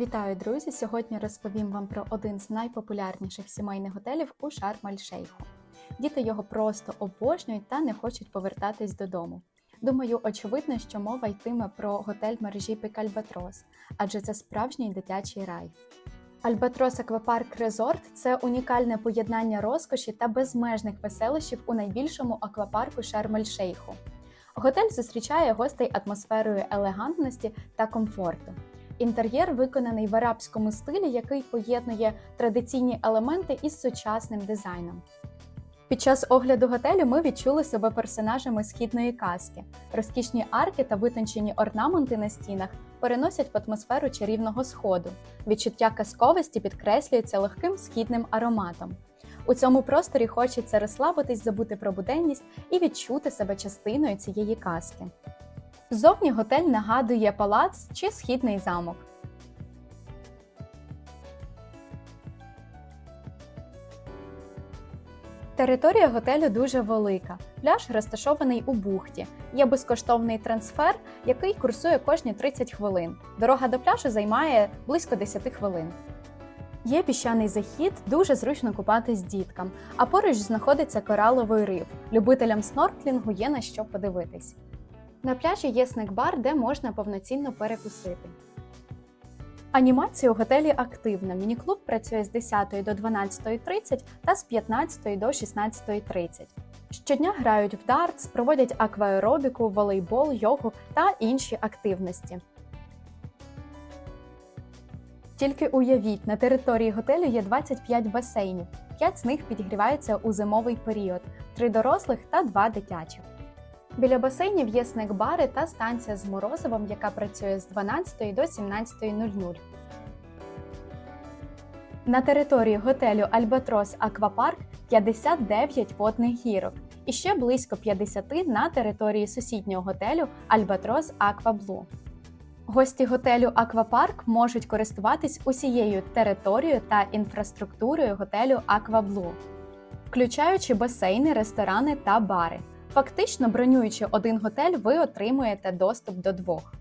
Вітаю, друзі! Сьогодні розповім вам про один з найпопулярніших сімейних готелів у Шарм-Аль-Шейху. Діти його просто обожнюють та не хочуть повертатись додому. Думаю, очевидно, що мова йтиме про готель мережі Пік Альбатрос, адже це справжній дитячий рай. Альбатрос Аквапарк Резорт це унікальне поєднання розкоші та безмежних веселощів у найбільшому аквапарку Шарм-Ель-Шейху. Готель зустрічає гостей атмосферою елегантності та комфорту. Інтер'єр виконаний в арабському стилі, який поєднує традиційні елементи із сучасним дизайном. Під час огляду готелю ми відчули себе персонажами східної казки. Розкішні арки та витончені орнаменти на стінах переносять в атмосферу чарівного сходу. Відчуття казковості підкреслюється легким східним ароматом. У цьому просторі хочеться розслабитись, забути про буденність і відчути себе частиною цієї казки. Зовні готель нагадує палац чи східний замок. Територія готелю дуже велика. Пляж розташований у бухті. Є безкоштовний трансфер, який курсує кожні 30 хвилин. Дорога до пляжу займає близько 10 хвилин. Є піщаний захід, дуже зручно купатись діткам, а поруч знаходиться кораловий риф. Любителям снорклінгу є на що подивитись. На пляжі є снек-бар, де можна повноцінно перекусити. Анімація у готелі активна. Міні-клуб працює з 10 до 12.30 та з 15 до 16.30. Щодня грають в дартс, проводять акваеробіку, волейбол, йогу та інші активності. Тільки уявіть, на території готелю є 25 басейнів, 5 з них підігріваються у зимовий період, 3 дорослих та 2 дитячих. Біля басейнів є снек-бари та станція з морозивом, яка працює з 12 до 17.00. На території готелю Альбатрос Аквапарк 59 водних гірок і ще близько 50 на території сусіднього готелю Альбатрос Акваблу. Гості готелю Аквапарк можуть користуватись усією територією та інфраструктурою готелю Акваблу, включаючи басейни, ресторани та бари. Фактично, бронюючи один готель, ви отримуєте доступ до двох.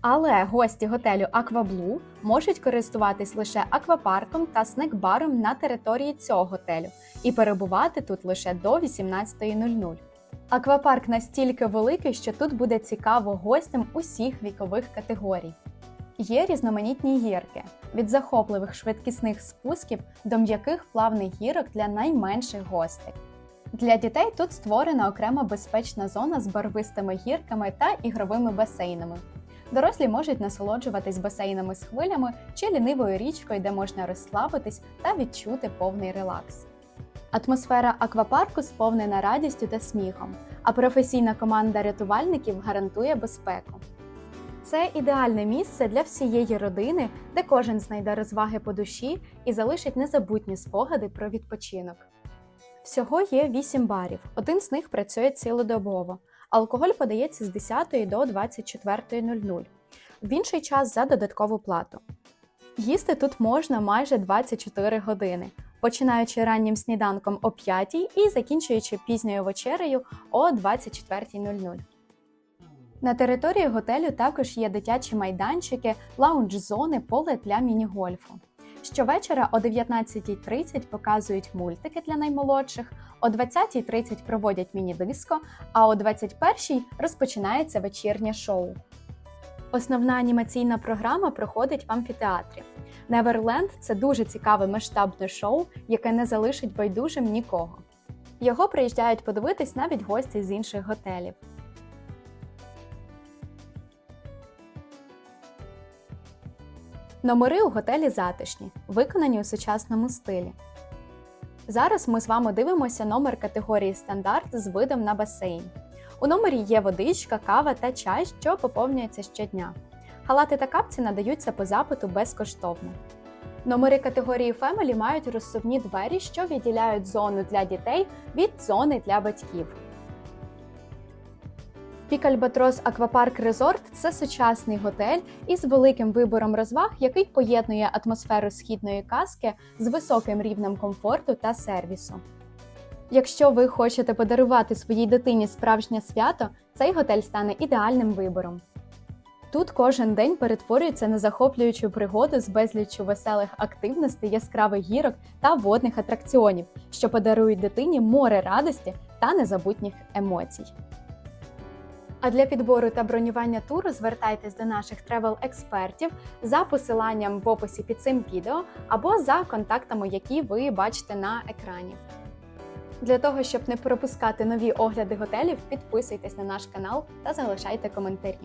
Але гості готелю Акваблу можуть користуватись лише аквапарком та снек-баром на території цього готелю і перебувати тут лише до 18.00. Аквапарк настільки великий, що тут буде цікаво гостям усіх вікових категорій. Є різноманітні гірки від захопливих швидкісних спусків до м'яких плавних гірок для найменших гостей. Для дітей тут створена окрема безпечна зона з барвистими гірками та ігровими басейнами. Дорослі можуть насолоджуватись басейнами з хвилями чи лінивою річкою, де можна розслабитись та відчути повний релакс. Атмосфера аквапарку сповнена радістю та сміхом, а професійна команда рятувальників гарантує безпеку. Це ідеальне місце для всієї родини, де кожен знайде розваги по душі і залишить незабутні спогади про відпочинок. Всього є 8 барів, один з них працює цілодобово. Алкоголь подається з 10 до 24.00, в інший час за додаткову плату. Їсти тут можна майже 24 години, починаючи раннім сніданком о 5 і закінчуючи пізньою вечерею о 24.00. На території готелю також є дитячі майданчики, лаунж-зони, поле для міні-гольфу. Щовечора о 19.30 показують мультики для наймолодших, о 20.30 проводять міні-диско, а о 21.00 розпочинається вечірнє шоу. Основна анімаційна програма проходить в амфітеатрі. Неверленд це дуже цікаве масштабне шоу, яке не залишить байдужим нікого. Його приїжджають подивитись навіть гості з інших готелів. Номери у готелі затишні, виконані у сучасному стилі. Зараз ми з вами дивимося номер категорії стандарт з видом на басейн. У номері є водичка, кава та чай, що поповнюється щодня. Халати та капці надаються по запиту безкоштовно. Номери категорії Family мають розсувні двері, що відділяють зону для дітей від зони для батьків. Пік Альбатрос Аквапарк Резорт це сучасний готель із великим вибором розваг, який поєднує атмосферу східної казки з високим рівнем комфорту та сервісу. Якщо ви хочете подарувати своїй дитині справжнє свято, цей готель стане ідеальним вибором. Тут кожен день перетворюється на захоплюючу пригоду з безліччю веселих активностей, яскравих гірок та водних атракціонів, що подарують дитині море радості та незабутніх емоцій. А для підбору та бронювання туру звертайтесь до наших тревел-експертів за посиланням в описі під цим відео або за контактами, які ви бачите на екрані. Для того, щоб не пропускати нові огляди готелів, підписуйтесь на наш канал та залишайте коментарі.